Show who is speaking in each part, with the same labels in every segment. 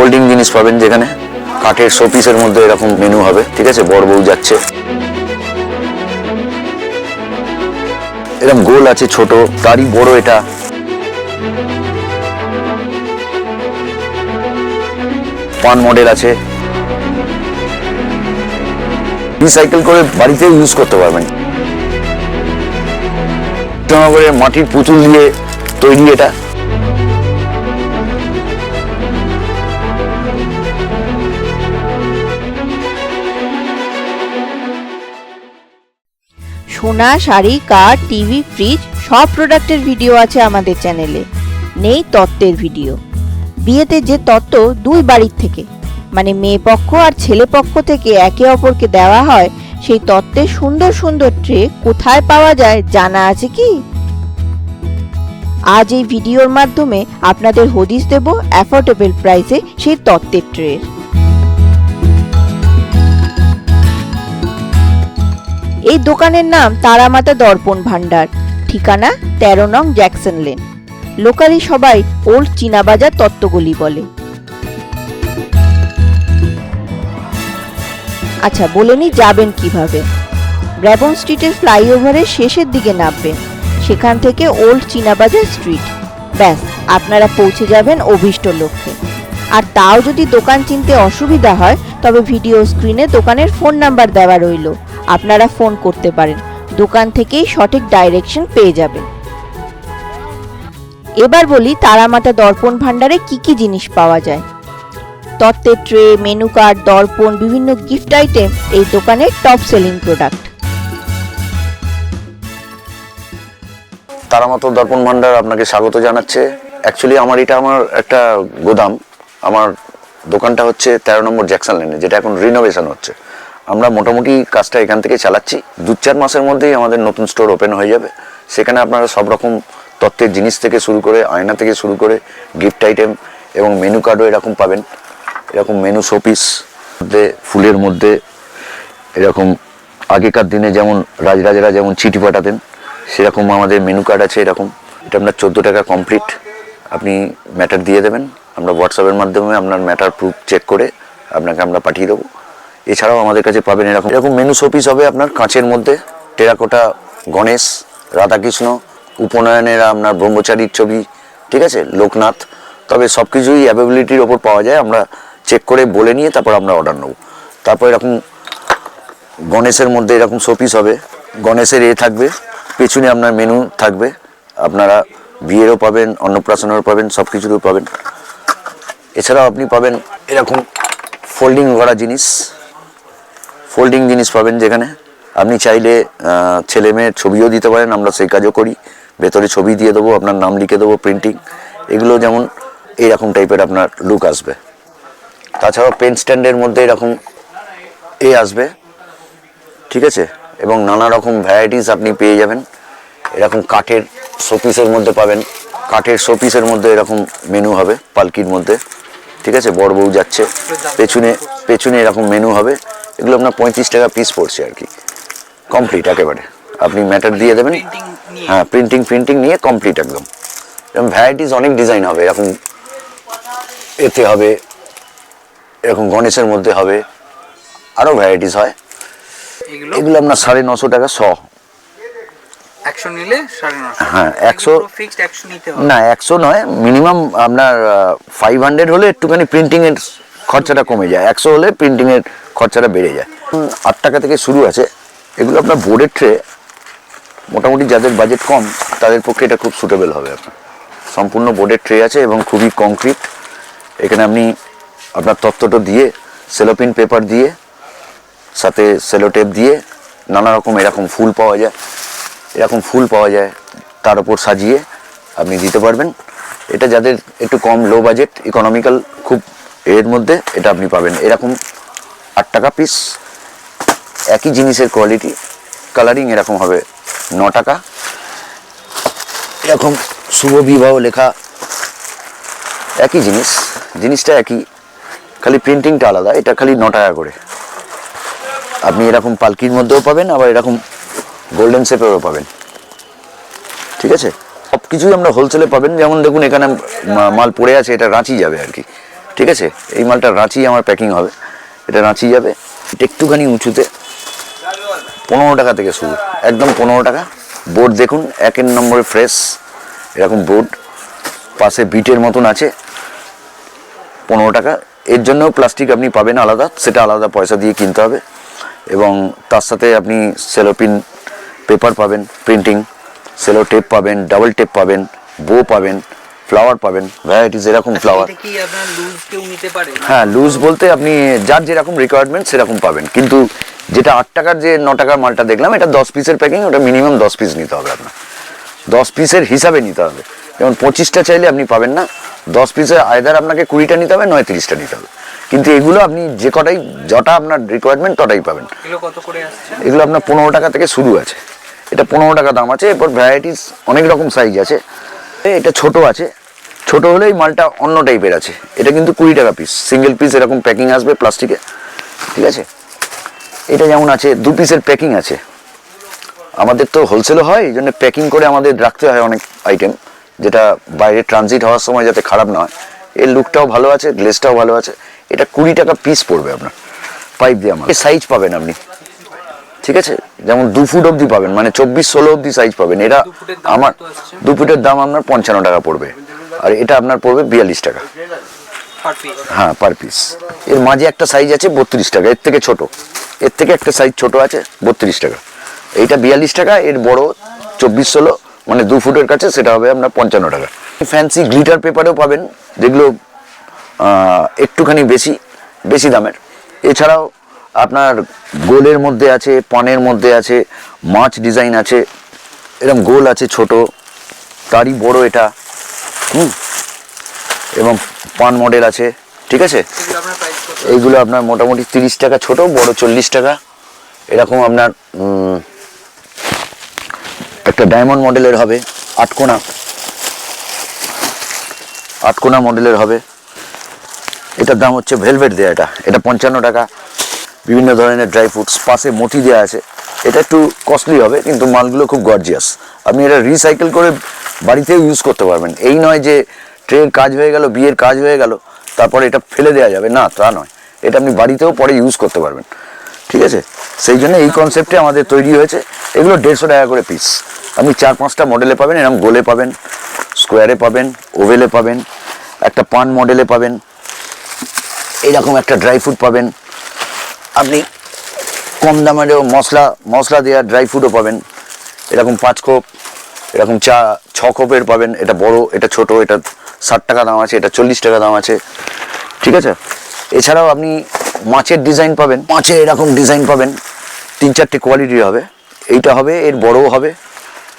Speaker 1: Folding জিনিস পাবেন যেখানে কাঠের শোপিসের মধ্যে এরকম মেনু হবে, ঠিক আছে? বড় বউ যাচ্ছে। এরকম গোল আছে ছোট, তারই বড় এটা। পান মডেল আছে। রিসাইকেল করে বাড়িতে ইউজ করতে পারবেন। মাটির পুতুল দিয়ে তৈরি এটা।
Speaker 2: সোনা, শাড়ি, কার, টিভি, ফ্রিজ, সব প্রোডাক্টের ভিডিও আছে আমাদের চ্যানেলে নেই তত্ত্বের ভিডিও বিয়েতে যে তত্ত্ব দুই বাড়ির থেকে মানে মেয়ে পক্ষ আর ছেলে পক্ষ থেকে একে অপরকে দেওয়া হয়, সেই তত্ত্বের সুন্দর সুন্দর ট্রে কোথায় পাওয়া যায় জানা আছে কি? আজ এই ভিডিওর মাধ্যমে আপনাদের হদিস দেব অ্যাফোর্ডেবল প্রাইসে সেই তত্ত্বের ট্রের এই দোকানের নাম তারামাতা দর্পণ ভান্ডার ঠিকানা তেরো নং জ্যাকসন লেন। লোকালি সবাই ওল্ড চীনাবাজার তত্ত্বগুলি বলে। আচ্ছা বলে নি যাবেন কীভাবে? ব্র্যাবন স্ট্রিটের ফ্লাইওভারের শেষের দিকে নামবেন। সেখান থেকে ওল্ড চীনাবাজার স্ট্রিট। ব্যাস, আপনারা পৌঁছে যাবেন অভীষ্ট লক্ষ্যে। আর তাও যদি দোকান চিনতে অসুবিধা হয়, তবে ভিডিও স্ক্রিনে দোকানের ফোন নাম্বার দেওয়া রইল। আপনারা ফোন করতে পারেন। দোকান থেকেই সঠিক ডাইরেকশন পেয়ে যাবেন। এবার বলি তারামাতা দর্পণ ভাণ্ডারে কি কি জিনিস পাওয়া যায়। তত্ত্বের ট্রে, মেনু কার্ড, দর্পণ, বিভিন্ন গিফট আইটেম এই দোকানের টপ সেলিং প্রোডাক্ট
Speaker 1: তারামাতো দর্পণ ভান্ডার আপনাকে স্বাগত জানাচ্ছে। অ্যাকচুয়ালি আমার এটা আমার একটা গোদাম। আমার দোকানটা হচ্ছে তেরো নম্বর জ্যাকসন লেনে, যেটা এখন রিনোভেশন হচ্ছে। আমরা মোটামুটি কাজটা এখান থেকে চালাচ্ছি। দু চার মাসের মধ্যেই আমাদের নতুন স্টোর ওপেন হয়ে যাবে। সেখানে আপনারা সব রকম তত্ত্বের জিনিস থেকে শুরু করে, আয়না থেকে শুরু করে গিফট আইটেম এবং মেনু কার্ডও এরকম পাবেন। এরকম মেনু শোপিস মধ্যে, ফুলের মধ্যে, এরকম আগেকার দিনে যেমন রাজরাজারা যেমন চিঠি পাঠাতেন, সেরকম আমাদের মেনু কার্ড আছে এরকম। এটা আপনার চোদ্দ টাকা কমপ্লিট আপনি ম্যাটার দিয়ে দেবেন। আমরা হোয়াটসঅ্যাপের মাধ্যমে আপনার ম্যাটার প্রুফ চেক করে আপনাকে আমরা পাঠিয়ে দেবো। এছাড়াও আমাদের কাছে পাবেন এরকম এরকম মেনু শোপিস হবে আপনার কাঁচের মধ্যে। টেরাকোটা, গণেশ, রাধাকৃষ্ণ, উপনয়নের আপনার ব্রহ্মচারীর ছবি, ঠিক আছে? লোকনাথ। তবে সব কিছুই অ্যাভেবিলিটির ওপর পাওয়া যায়। আমরা চেক করে বলে নিয়ে তারপর আমরা অর্ডার নেব। তারপর এরকম গণেশের মধ্যে এরকম শোপিস হবে। গণেশের এ থাকবে। পেছনে আপনার মেনু থাকবে। আপনারা বিয়েরও পাবেন, অন্নপ্রাশনেরও পাবেন সব কিছুরও পাবেন। এছাড়াও আপনি পাবেন এরকম ফোল্ডিং করা জিনিস। ফোল্ডিং জিনিস পাবেন যেখানে। আপনি চাইলে ছেলে মেয়ের ছবিও দিতে পারেন, আমরা সেই কাজও করি। ভেতরে ছবি দিয়ে দেবো, আপনার নাম লিখে দেবো প্রিন্টিং এগুলো যেমন এইরকম টাইপের আপনার লুক আসবে। তাছাড়াও পেন স্ট্যান্ডের মধ্যে এরকম এ আসবে। ঠিক আছে? এবং নানা রকম ভ্যারাইটিস আপনি পেয়ে যাবেন। এরকম কাঠের শোপিসের মধ্যে পাবেন। কাঠের শোপিসের মধ্যে এরকম মেনু হবে, পালকির মধ্যে। ঠিক আছে? বড় বউ যাচ্ছে, পেছনে পেছনে এরকম মেনু হবে। এগুলো আপনার পঁয়ত্রিশ টাকা পিস পড়ছে আর কি। কমপ্লিট একেবারে। আপনি ম্যাটার দিয়ে দেবেন। হ্যাঁ প্রিন্টিং প্রিন্টিং নিয়ে কমপ্লিট একদম। এরকম ভ্যারাইটিস অনেক ডিজাইন হবে। এরকম এতে হবে এরকম গণেশের মধ্যে হবে আরও ভ্যারাইটিস হয়।
Speaker 3: এগুলো?
Speaker 1: এগুলো আপনার সাড়ে নশো টাকা শ।
Speaker 3: একশো নিলে
Speaker 1: হ্যাঁ,
Speaker 3: একশো
Speaker 1: না একশো নয় মিনিমাম আপনার ফাইভ হান্ড্রেড হলে একটুখানি প্রিন্টিংয়ের খরচাটা কমে যায়। একশো হলে প্রিন্টিংয়ের খরচাটা বেড়ে যায়। আট টাকা থেকে শুরু আছে। এগুলো আপনার বোর্ডের ট্রে মোটামুটি যাদের বাজেট কম, তাদের পক্ষে এটা খুব সুটেবল হবে আপনার। সম্পূর্ণ বোর্ডের ট্রে আছে এবং খুবই কংক্রিট এখানে আপনি আপনার তত্ত্বটা দিয়ে সেলোপিন পেপার দিয়ে, সাথে সেলোটেপ দিয়ে, নানা রকম এরকম ফুল পাওয়া যায়। এরকম ফুল পাওয়া যায়, তার উপর সাজিয়ে আপনি দিতে পারবেন। এটা যাদের একটু কম লো বাজেট ইকোনমিক্যাল খুব এর মধ্যে এটা আপনি পাবেন। এরকম আট টাকা পিস একই জিনিসের কোয়ালিটি কালারিং এরকম হবে ন টাকা। এরকম শুভ বিবাহ লেখা একই জিনিস। জিনিসটা একই। খালি প্রিন্টিংটা আলাদা। এটা খালি ন টাকা করে। আপনি এরকম পালকির মধ্যেও পাবেন, আবার এরকম গোল্ডেন শেপেরও পাবেন। ঠিক আছে? সব কিছুই আমরা হোলসেলে পাবেন। যেমন দেখুন, এখানে মাল পড়ে আছে, এটা রাঁচি যাবে আর কি। ঠিক আছে? এই মালটা রাঁচি আমার প্যাকিং হবে। এটা রাঁচি যাবে, এটা একটুখানি উঁচুতে। পনেরো টাকা থেকে শুরু, একদম পনেরো টাকা। বোর্ড দেখুন, একের নম্বরে ফ্রেশ এরকম বোর্ড পাশে বিটের মতন আছে, পনেরো টাকা। এর জন্য প্লাস্টিক আপনি পাবেন আলাদা, সেটা আলাদা পয়সা দিয়ে কিনতে হবে। এবং তার সাথে আপনি সেলোপিন পেপার পাবেন প্রিন্টিং সেলো টেপ পাবেন ডাবল টেপ পাবেন বো পাবেন। ফ্লাওয়ার পাবেন। ভ্যারাইটিস এরকম ফ্লাওয়ার
Speaker 3: কি আপনার লুজ কেউ নিতে পারে?
Speaker 1: হ্যাঁ লুজ বলতে আপনি যার যেরকম রিকোয়ারমেন্ট সেরকম পাবেন। কিন্তু যেটা আট টাকার যে ন টাকার মালটা দেখলাম এটা দশ পিসের প্যাকিং ওটা মিনিমাম দশ পিস নিতে হবে আপনার। দশ পিসের হিসাবে নিতে হবে। যেমন পঁচিশটা চাইলে আপনি পাবেন না দশ পিসে আয়দার আপনাকে কুড়িটা নিতে হবে নয় তিরিশটা নিতে হবে। কিন্তু এগুলো আপনি যে কটাই যটা আপনার রিকোয়ারমেন্ট তটাই পাবেন।
Speaker 3: এগুলো
Speaker 1: আপনার পনেরো টাকা থেকে শুরু আছে। এটা পনেরো টাকা দাম আছে এরপর ভ্যারাইটিস অনেক রকম সাইজ আছে। এটা ছোট আছে। ছোট হলেই মালটা অন্য টাইপের আছে। এটা কিন্তু কুড়ি টাকা পিস সিঙ্গেল পিস এরকম প্যাকিং আসবে প্লাস্টিকে ঠিক আছে? এটা যেমন আছে দু পিসের প্যাকিং আছে। আমাদের তো হোলসেলও হয় এই জন্য প্যাকিং করে আমাদের রাখতে হয় অনেক আইটেম যেটা বাইরে ট্রানজিট হওয়ার সময় যাতে খারাপ না হয়। এর লুকটাও ভালো আছে গ্লেসটাও ভালো আছে। এটা কুড়ি টাকা পিস পড়বে আপনার। পাইপ দিয়ে আমার। সাইজ পাবেন আপনি। ঠিক আছে? যেমন দু ফুট অবধি পাবেন মানে চব্বিশ ষোলো অবধি সাইজ পাবেন। এটা আমার দু ফুটের দাম আপনার পঞ্চান্ন টাকা পড়বে। আর এটা আপনার পড়বে বিয়াল্লিশ টাকা। হ্যাঁ পার পিস এর মাঝে একটা সাইজ আছে বত্রিশ টাকা এর থেকে ছোট। এর থেকে একটা সাইজ ছোট আছে বত্রিশ টাকা। এইটা বিয়াল্লিশ টাকা এর বড় চব্বিশ ষোলো মানে দু ফুটের কাছে সেটা হবে আপনার পঞ্চান্ন টাকা। ফ্যান্সি গ্লিটার পেপারেও পাবেন যেগুলো একটুখানি বেশি বেশি দামের। এছাড়াও আপনার গোলের মধ্যে আছে পানের মধ্যে আছে মাছ ডিজাইন আছে এরকম গোল আছে ছোট তারই বড় এটা। হুম। এবং পান মডেল আছে ঠিক আছে? এইগুলো আপনার মোটামুটি তিরিশ টাকা ছোট বড় চল্লিশ টাকা। এরকম আপনার একটা ডায়মন্ড মডেলের হবে আটকোনা আটকোনা মডেলের হবে। এটার দাম হচ্ছে ভেলভেট দেয়া এটা এটা পঞ্চান্ন টাকা। বিভিন্ন ধরনের ড্রাই ফ্রুটস পাশে মতি দেওয়া আছে। এটা একটু কস্টলি হবে কিন্তু মালগুলো খুব গর্জিয়াস আপনি এটা রিসাইকেল করে বাড়িতেও ইউজ করতে পারবেন। এই নয় যে ট্রের কাজ হয়ে গেল, বিয়ের কাজ হয়ে গেল, তারপরে এটা ফেলে দেওয়া যাবে। না, তা নয়। এটা আপনি বাড়িতেও পরে ইউজ করতে পারবেন। ঠিক আছে? সেই জন্য এই কনসেপ্টে আমাদের তৈরি হয়েছে। এগুলো দেড়শো টাকা করে পিস আপনি চার পাঁচটা মডেলে পাবেন, এরকম গোলে পাবেন স্কোয়ারে পাবেন ওভেলে পাবেন, একটা পান মডেলে পাবেন, এরকম একটা ড্রাই ফ্রুট পাবেন। আপনি কম দামেরও মশলা মশলা দেওয়া ড্রাই ফ্রুটও পাবেন। এরকম পাঁচ খোপ এরকম চা, ছ খোপের পাবেন, এটা বড়, এটা ছোট, এটা ষাট টাকা দাম আছে, এটা চল্লিশ টাকা দাম আছে, ঠিক আছে? এছাড়াও আপনি মাছের ডিজাইন পাবেন, মাছের এরকম ডিজাইন পাবেন, তিন চারটে কোয়ালিটির হবে, এইটা হবে, এর বড়ও হবে।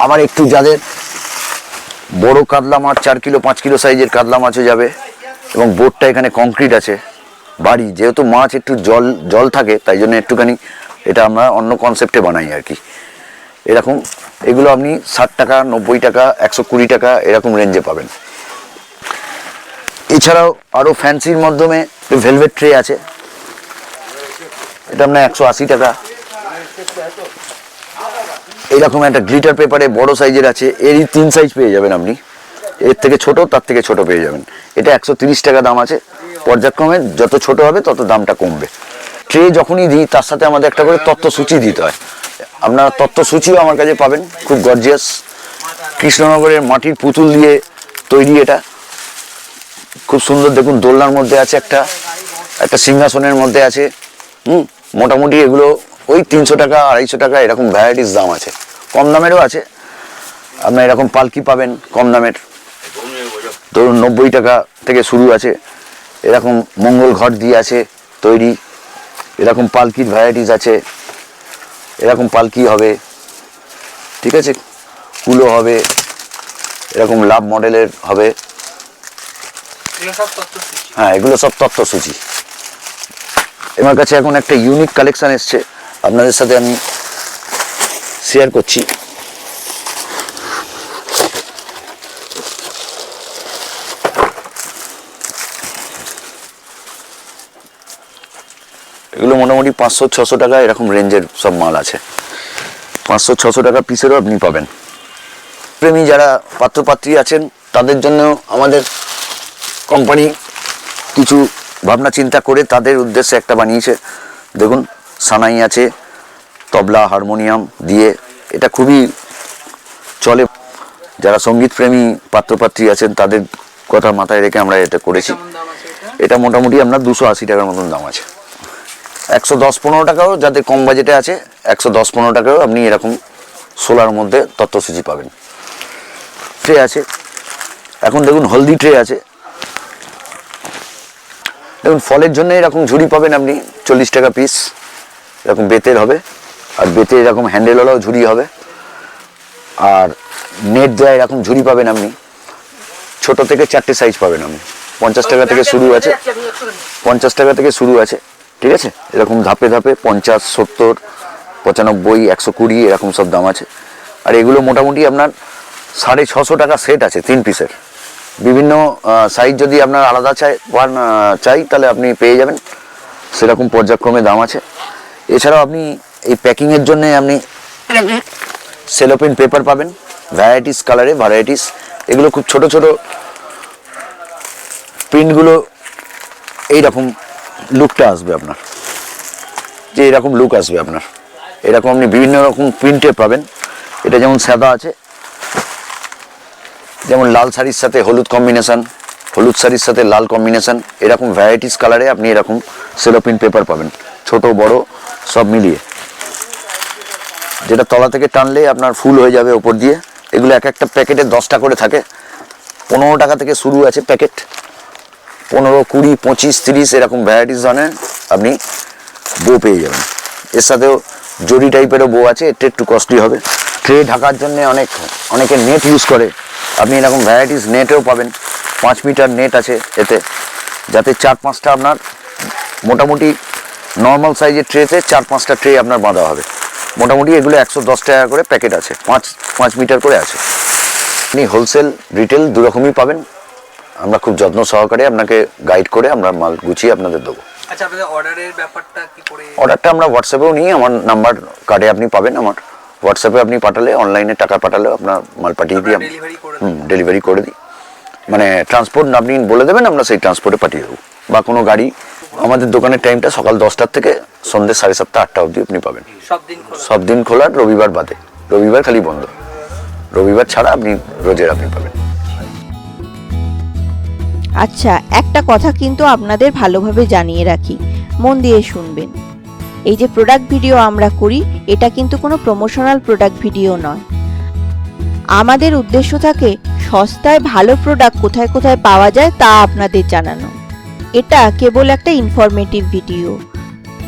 Speaker 1: আবার একটু যাদের বড় কাতলা মাছ, চার কিলো, পাঁচ কিলো সাইজের কাতলা মাছও যাবে, এবং বোটটা এখানে কংক্রিট আছে, বাড়ি, যেহেতু মাছ একটু জল জল থাকে, তাই জন্য একটুখানি এটা আমরা অন্য কনসেপ্টে বানাই আর কি। এরকম, এগুলো আপনি ষাট টাকা, নব্বই টাকা, একশো কুড়ি টাকা এরকম রেঞ্জে পাবেন। এছাড়াও আরও ফ্যান্সির মাধ্যমে ভেলভেট ট্রে আছে। এটা আপনার একশো আশি টাকা। এরকম একটা গ্লিটার পেপারে বড় সাইজের আছে, এরই তিন সাইজ পেয়ে যাবেন আপনি। এর থেকে ছোট, তার থেকে ছোট পেয়ে যাবেন। এটা একশো টাকা দাম আছে। পর্যায়ক্রমে যত ছোট হবে, তত দামটা কমবে। ট্রে যখনই দিই, তার সাথে আমাদের একটা করে তত্ত্বসূচি দিতে হয়। আপনারা তত্ত্বসূচিও আমার কাছে পাবেন, খুব গর্জিয়াস কৃষ্ণনগরের মাটির পুতুল দিয়ে তৈরি এটা। খুব সুন্দর, দেখুন, দোলনার মধ্যে আছে একটা একটা সিংহাসনের মধ্যে আছে। হুম, মোটামুটি এগুলো ওই তিনশো টাকা, আড়াইশো টাকা, এরকম ভ্যারাইটিস দাম আছে। কম দামেরও আছে। আপনার এরকম পালকি পাবেন কম দামের। ধরুন, নব্বই টাকা থেকে শুরু আছে। এরকম মঙ্গল ঘট দিয়ে আছে তৈরি। এরকম পালকির ভ্যারাইটিস আছে এরকম পালকি হবে ঠিক আছে? কুলো হবে এরকম লাভ মডেলের হবে। হ্যাঁ এগুলো সব তত্ত্বসূচি। আমার কাছে এখন একটা ইউনিক কালেকশান এসছে। আপনাদের সাথে আমি শেয়ার করছি এগুলো মোটামুটি পাঁচশো ছশো টাকা এরকম রেঞ্জের সব মাল আছে। পাঁচশো ছশো টাকা পিসেরও আপনি পাবেন। প্রেমী যারা পাত্রপাত্রী আছেন তাদের জন্য আমাদের কোম্পানি কিছু ভাবনা চিন্তা করে তাদের উদ্দেশ্যে একটা বানিয়েছে। দেখুন সানাই আছে তবলা হারমোনিয়াম দিয়ে এটা খুবই চলে। যারা সংগীত প্রেমী পাত্রপাত্রী আছেন তাদের কথা মাথায় রেখে আমরা এটা করেছি।
Speaker 3: এটা
Speaker 1: মোটামুটি আপনার দুশো আশি টাকার মতন দাম আছে। একশো দশ পনেরো টাকাও যাদের কম বাজেটে আছে, একশো দশ পনেরো টাকাও আপনি এরকম সোলার মধ্যে তত্ত্বসূচি পাবেন। ট্রে আছে। এখন দেখুন, হলদি ট্রে আছে। দেখুন, ফলের জন্য এরকম ঝুড়ি পাবেন আপনি, চল্লিশ টাকা পিস এরকম বেতের হবে, আর বেতে এরকম হ্যান্ডেলওয়ালাও ঝুড়ি হবে। আর নেট দেওয়া এরকম ঝুড়ি পাবেন আপনি। ছোট থেকে চারটে সাইজ পাবেন আপনি। পঞ্চাশ টাকা থেকে শুরু আছে। পঞ্চাশ টাকা থেকে শুরু আছে। ঠিক আছে? এরকম ধাপে ধাপে পঞ্চাশ, সত্তর, পঁচানব্বই, একশো কুড়ি এরকম সব দাম আছে। আর এগুলো মোটামুটি আপনার সাড়ে ছশো টাকা সেট আছে তিন পিসের বিভিন্ন সাইজ যদি আপনার আলাদা চাই চাই, তাহলে আপনি পেয়ে যাবেন। সেরকম পর্যায়ক্রমে দাম আছে। এছাড়াও আপনি এই প্যাকিংয়ের জন্যে আপনি সেলোপিন পেপার পাবেন। ভ্যারাইটিস কালারে ভ্যারাইটিস এগুলো খুব ছোট ছোট প্রিন্টগুলো এইরকম লুকটা আসবে আপনার। যে এরকম লুক আসবে আপনার। এরকম আপনি বিভিন্ন রকম প্রিন্টে পাবেন। এটা যেমন সাদা আছে, যেমন লাল শাড়ির সাথে হলুদ কম্বিনেশন হলুদ শাড়ির সাথে লাল কম্বিনেশান এরকম ভ্যারাইটিস কালারে আপনি এরকম সেলোপিন পেপার পাবেন। ছোট, বড়, সব মিলিয়ে। যেটা তলা থেকে টানলে আপনার ফুল হয়ে যাবে ওপর দিয়ে। এগুলো এক একটা প্যাকেটে দশটা করে থাকে। পনেরো টাকা থেকে শুরু আছে প্যাকেট। পনেরো, কুড়ি, পঁচিশ, তিরিশ এরকম ভ্যারাইটিস ধরনের আপনি বো পেয়ে যাবেন। এর সাথেও জরি টাইপেরও বো আছে এটা একটু কস্টলি হবে। ট্রে ঢাকার জন্য অনেক, অনেকে নেট ইউজ করে। আপনি এরকম ভ্যারাইটিস নেটেও পাবেন। পাঁচ মিটার নেট আছে এতে। যাতে চার, পাঁচটা আপনার মোটামুটি নর্মাল সাইজের ট্রেতে চার, পাঁচটা ট্রে আপনার বাঁধা হবে। মোটামুটি এগুলো একশো দশ টাকা করে প্যাকেট আছে। পাঁচ পাঁচ মিটার করে আছে। আপনি হোলসেল রিটেল দুরকমই পাবেন। আমরা খুব যত্ন সহকারে আপনাকে গাইড করে আমরা মাল গুছিয়ে আপনাদের দেবো।
Speaker 3: আচ্ছা আপনাদের অর্ডারের ব্যাপারটা কি করে?
Speaker 1: অর্ডারটা আমরা হোয়াটসঅ্যাপেও নিই আমার নাম্বার কার্ডে আপনি পাবেন আমার হোয়াটসঅ্যাপে আপনি পাঠালে অনলাইনে টাকা পাঠালে আপনার মাল পাঠিয়ে দিই হুম ডেলিভারি করে দিই। মানে ট্রান্সপোর্ট আপনি বলে দেবেন আমরা সেই ট্রান্সপোর্টে পাঠিয়ে দেবো। বা কোনো গাড়ি আমাদের দোকানের টাইমটা সকাল দশটার থেকে সন্ধ্যে সাড়ে সাতটা আটটা অবধি আপনি পাবেন।
Speaker 3: সব দিন খোলা?
Speaker 1: সব দিন খোলা রবিবার বাদে। রবিবার খালি বন্ধ। রবিবার ছাড়া আপনি রোজের আপনি পাবেন।
Speaker 2: আচ্ছা একটা কথা কিন্তু আপনাদের ভালোভাবে জানিয়ে রাখি। মন দিয়ে শুনবেন। এই যে প্রোডাক্ট ভিডিও আমরা করি, এটা কিন্তু কোনো প্রমোশনাল প্রোডাক্ট ভিডিও নয়। আমাদের উদ্দেশ্য থাকে সস্তায় ভালো প্রোডাক্ট কোথায় কোথায় পাওয়া যায় তা আপনাদের জানানো। এটা কেবল একটা ইনফরমেটিভ ভিডিও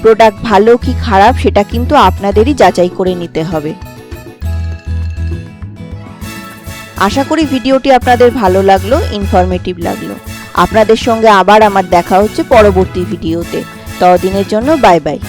Speaker 2: প্রোডাক্ট ভালো কি খারাপ সেটা কিন্তু আপনাদেরই যাচাই করে নিতে হবে। আশা করি ভিডিওটি আপনাদের ভালো লাগল ইনফরমেটিভ লাগল। আপনাদের সঙ্গে আবার আমার দেখা হচ্ছে পরবর্তী ভিডিওতে। ততদিনের জন্য বাই বাই।